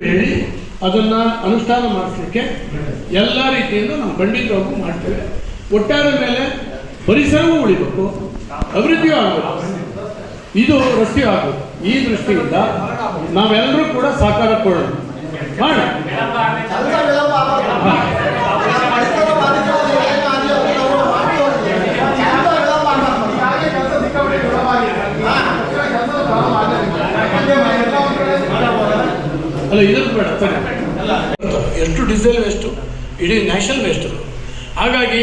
ಹೇಳಿ ಅದನ್ನ ಅನುಷ್ಠಾನ ಮಾಡಿಸ್ಲಿಕ್ಕೆ ಎಲ್ಲ ರೀತಿಯಿಂದ ನಾವು ಖಂಡಿತವಾಗೂ ಮಾಡ್ತೇವೆ. ಒಟ್ಟಾರೆ ಮೇಲೆ ಪರಿಸರವೂ ಉಳಿಬೇಕು ಅಭಿವೃದ್ಧಿಯೂ ಆಗಬೇಕು. ಇದು ರಸ್ತೆ ಆಗಬೇಕು ಈ ದೃಷ್ಟಿಯಿಂದ ನಾವೆಲ್ಲರೂ ಕೂಡ ಸಹಕಾರ ಕೊಡೋಣ ಮಾಡೋಣ ಕೆಲಸ ವಿಳಂಬ ಆಗಬಾರ್ದು. ಪರಿಸರ ಬಾಧಿತವಾಗಿ ಏನು ಆಗಿ ಹೋಗಿದೆ ಅವರು ಮಾಡ್ಕೊಳ್ಳಿ. ಕೆಲಸ ವಿಳಂಬ ಆಗಬಾರ್ದು. ಹಾಗೆ ಕೆಲಸ ಸಿಕ್ಕಾಪಟ್ಟೆ ವಿಳಂಬ ಆಗಿದೆ. ಹಾ, ಕೆಲಸ ವಿಳಂಬ ಆಗಿದೆ. ಯಾಕಂದ್ರೆ ಎಲ್ಲ ಒಂದ್ ಕಡೆ ಅಲ್ಲ ಇದ್ರದ್ದು ಬೇಡ ಎಷ್ಟು ಡೀಸೆಲ್ ವೇಸ್ಟು ಇಡೀ ನ್ಯಾಷನಲ್ ವೇಸ್ಟು ಹಾಗಾಗಿ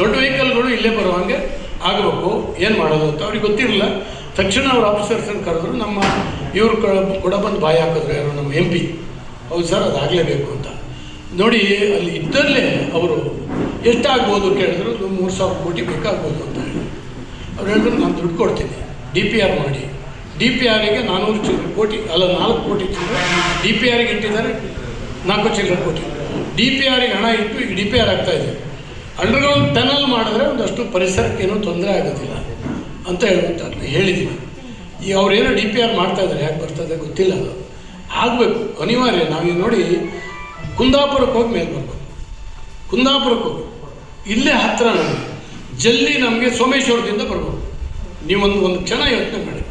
ದೊಡ್ಡ ವೆಹಿಕಲ್ಗಳು ಇಲ್ಲೇ ಬರೋ ಹಾಗೆ ಆಗಬೇಕು. ಏನು ಮಾಡೋದು ಅಂತ ಅವ್ರಿಗೆ ಗೊತ್ತಿರಲಿಲ್ಲ ತಕ್ಷಣ ಅವ್ರ ಆಫೀಸರ್ಸನ್ನು ಕರೆದ್ರು, ನಮ್ಮ ಇವರು ಕೂಡ ಬಂದು ಬಾಯಿ ಹಾಕಿದ್ರು, ಯಾರು ನಮ್ಮ ಎಂ ಪಿ ಹೌದು ಸರ್ ಅದಾಗಲೇಬೇಕು ಅಂತ. ನೋಡಿ, ಅಲ್ಲಿ ಇದ್ದಲ್ಲೇ ಅವರು ಎಷ್ಟಾಗ್ಬೋದು ಕೇಳಿದ್ರು ಮೂರು ಸಾವಿರ ಕೋಟಿ ಬೇಕಾಗ್ಬೋದು ಅಂತ ಹೇಳಿ. ಅವ್ರು ಹೇಳಿದ್ರು, ನಾನು ದುಡ್ಡು ಕೊಡ್ತೀನಿ. ಡಿ ಪಿ ಆರ್ ಮಾಡಿ. ಡಿ ಪಿ ಆರಿಗೆ ನಾನ್ನೂರು ಚಿಲ್ಲರೆ ಕೋಟಿ, ಅಲ್ಲ, ನಾಲ್ಕು ಕೋಟಿ ಚಿಲ್ಲರೆ ಡಿ ಪಿ ಆರಿಗೆ ಇಟ್ಟಿದ್ದಾರೆ ನಾಲ್ಕು ಚಿಲ್ಲರೆ ಕೋಟಿ. ಡಿ ಪಿ ಆರಿಗೆ ಹಣ ಇಟ್ಟು ಈಗ ಡಿ ಪಿ ಆರ್ ಆಗ್ತಾ ಇದೆ. ಅಂಡರ್ಗ್ರೌಂಡ್ ಟನಲ್ ಮಾಡಿದ್ರೆ ಒಂದಷ್ಟು ಪರಿಸರಕ್ಕೇನೂ ತೊಂದರೆ ಆಗೋದಿಲ್ಲ ಅಂತ ಹೇಳ್ಬಿಟ್ಟು ಹೇಳಿದ್ದೀನಿ. ಈಗ ಅವ್ರೇನೋ ಡಿ ಪಿ ಆರ್ ಮಾಡ್ತಾ ಇದ್ದಾರೆ, ಯಾಕೆ ಬರ್ತದೆ ಗೊತ್ತಿಲ್ಲ. ಅದು ಆಗಬೇಕು, ಅನಿವಾರ್ಯ. ನಾವೀಗ ನೋಡಿ, ಕುಂದಾಪುರಕ್ಕೆ ಹೋಗಿ ಮೇಲೆ ಬರ್ಬೇಕು. ಕುಂದಾಪುರಕ್ಕೆ ಹೋಗಿ. ಇಲ್ಲೇ ಹತ್ತಿರ ನಮಗೆ. ಜಲ್ಲಿ ನಮಗೆ ಸೋಮೇಶ್ವರದಿಂದ ಬರ್ಬೋದು ನೀವೊಂದು, ಒಂದು ಕ್ಷಣ ಯೋಚನೆ ಮಾಡಿ.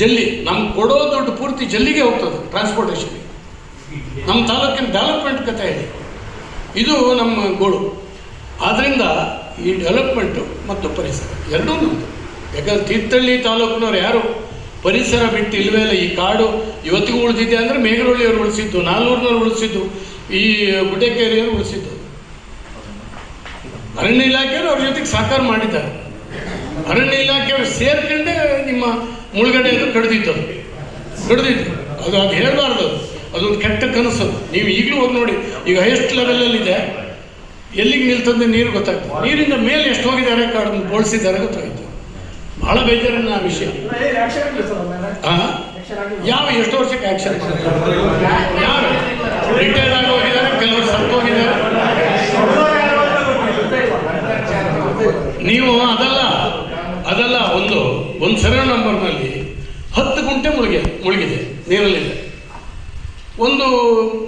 ಜಲ್ಲಿ ನಮ್ಗೆ ಕೊಡೋ ದುಡ್ಡು ಪೂರ್ತಿ ಜಲ್ಲಿಗೆ ಹೋಗ್ತದೆ ಟ್ರಾನ್ಸ್ಪೋರ್ಟೇಷನ್ಗೆ ನಮ್ಮ ತಾಲೂಕಿನ ಡೆವಲಪ್ಮೆಂಟ್ ಕಥೆ ಇದೆ. ಇದು ನಮ್ಮ ಗೋಳು. ಆದ್ದರಿಂದ ಈ ಡೆವಲಪ್ಮೆಂಟು ಮತ್ತು ಪರಿಸರ, ಎರಡೂ ನಮ್ಮದು ಯಾಕಂದ್ರೆ ತೀರ್ಥಹಳ್ಳಿ ತಾಲೂಕಿನವ್ರು ಯಾರು? ಪರಿಸರ ಬಿಟ್ಟು ಇಲ್ವೇ ಇಲ್ಲ, ಈ ಕಾಡು ಇವತ್ತಿಗೂ ಉಳಿದಿದೆ ಅಂದರೆ ಮೇಘರಳ್ಳಿಯವರು ಉಳಿಸಿದ್ದು, ನಾಲ್ನೂರಿನವ್ರು ಉಳಿಸಿದ್ದು, ಈ ಗುಡ್ಡೆಕೇರಿಯವರು ಉಳಿಸಿದ್ದು. ಅರಣ್ಯ ಇಲಾಖೆಯವರು ಅವ್ರ ಜೊತೆಗೆ ಸಹಕಾರ ಮಾಡಿದ್ದಾರೆ ಅರಣ್ಯ ಇಲಾಖೆಯವರು ಸೇರ್ಕೊಂಡೇ ನಿಮ್ಮ ಕಡಿದಿತ್ತು ಕಡಿದಿತ್ತು ಅದು. ಕಡ್ದಿದ್ದು ಅದು ಅದು ಹೇಳಬಾರ್ದು. ಅದು ಅದೊಂದು ಕೆಟ್ಟ ಕನಸು. ನೀವು ಈಗಲೂ ಹೋಗಿ ನೋಡಿ. ಈಗ ಹೈಯೆಸ್ಟ್ ಲೆವೆಲಲ್ಲಿದೆ ಎಲ್ಲಿಗೆ ನಿಲ್ತಂದ್ರೆ ನೀರು ಗೊತ್ತಾಗ್ತದೆ ನೀರಿಂದ ಮೇಲೆ ಎಷ್ಟು ಹೋಗಿದ್ದಾರೆ ಕಾರ್ಡ್ ಬೋಳಿಸಿದ್ದಾರೆ ಗೊತ್ತಾಗುತ್ತೆ ಭಾಳ ಆ ವಿಷಯ? ಯಾವ ಎಷ್ಟು ವರ್ಷಕ್ಕೆ ಆಕ್ಷನ್ ಯಾರು? ರಿಟೈರ್ ಆಗಿ ಹೋಗಿದ್ದಾರೆ, ಕೆಲವರು ಸತ್ತು ಹೋಗಿದ್ದಾರೆ. ನೀವು ಅದಲ್ಲ ಅದಲ್ಲ ಒಂದು ಒಂದು ಸರ್ವೆ ನಂಬರ್ನಲ್ಲಿ ಹತ್ತು ಗುಂಟೆ ಮುಳುಗಿ ಮುಳುಗಿದೆ ನೀರಲ್ಲಿದೆ. ಒಂದು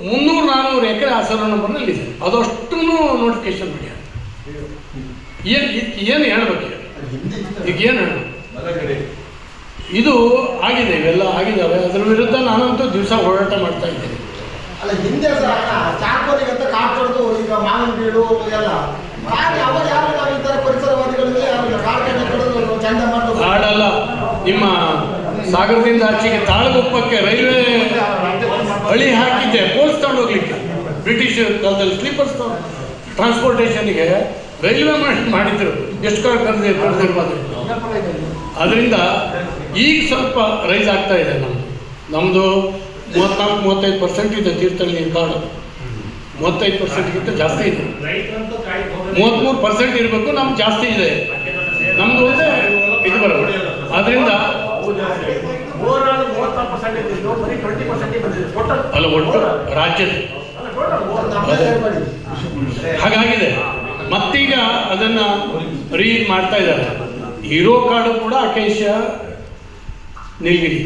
ಮುನ್ನೂರು ನಾನ್ನೂರು ಎಕರೆ ಆ ಸರ್ವೆ ನಂಬರ್ನಲ್ಲಿದೆ ಅದಷ್ಟು ನೋಟಿಫಿಕೇಶನ್ ಮಾಡಿ. ಏನು ಏನು ಹೇಳ್ಬೇಕು? ಈಗ? ಏನು ಹೇಳ್ಬೇಕು? ಇದು ಆಗಿದೆ ಇವೆಲ್ಲ ಆಗಿದ್ದಾವೆ. ಅದರ ವಿರುದ್ಧ ನಾನಂತೂ ದಿವಸ ಹೋರಾಟ ಮಾಡ್ತಾ ಇದ್ದೇನೆ. ಅಲ್ಲ ಹಿಂದೆ ಸಹ ಚಾರ್ಕೋಲಿಗೆ ಅಂತ ಕಾಡ್ ಕಡ್ದು ಈಗ ಮಾವಿನ ಬೀಳು ಎಲ್ಲ. ಯಾರು ಪರಿಸರವಾದಿಗಳಿಂದ ಯಾರು ಕಾರ್ಖಾನೆ ಕಾಡಲ್ಲ ನಿಮ್ಮ ಸಾಗರದಿಂದ ಆಚೆಗೆ ತಾಳಗುಪ್ಪಕ್ಕೆ ರೈಲ್ವೆ ಹಳಿ ಹಾಕಿದ್ದೆ. ಪೋಲ್ಸ್ ತಗೊಂಡು ಹೋಗ್ಲಿಕ್ಕೆ. ಬ್ರಿಟಿಷ್ ಕಾಲದಲ್ಲಿ ಸ್ಲೀಪರ್ಸ್ ಟ್ರಾನ್ಸ್ಪೋರ್ಟೇಷನ್ಗೆ ರೈಲ್ವೆ ಮಾಡಿ ಮಾಡಿದ್ರು. ಎಷ್ಟು ಕಾಲ ಕರೆದಿ ಕರೆದಿರ್ಬೋದು. ಅದರಿಂದ ಈಗ ಸ್ವಲ್ಪ ರೈಸ್ ಆಗ್ತಾ ಇದೆ ನಮ್ಮದು ನಮ್ಮದು ಮೂವತ್ನಾಲ್ಕು, ಮೂವತ್ತೈದು ಪರ್ಸೆಂಟ್ ಇದೆ ತೀರ್ಥಹಳ್ಳಿ ಕಾಡು. ಮೂವತ್ತೈದು ಪರ್ಸೆಂಟ್ಗಿಂತ ಜಾಸ್ತಿ ಇದೆ. ಮೂವತ್ತ್ಮೂರು ಪರ್ಸೆಂಟ್ ಇರಬೇಕು, ನಮ್ಗೆ ಜಾಸ್ತಿ ಇದೆ. ನಮ್ಮದು ಇದು ಬರೋದು. ಟೋಟಲ್ ಅಲ್ಲ ಒಟ್ಟು ರಾಜ್ಯದ ಹಾಗಾಗಿದೆ. ಮತ್ತೀಗ ಅದನ್ನ ರೀ ಮಾಡ್ತಾ ಇದ್ದಾರೆ. ಹೀರೋ ಕಾಡು ಕೂಡ ಅಕೇಶ ನೀಲಗಿರಿ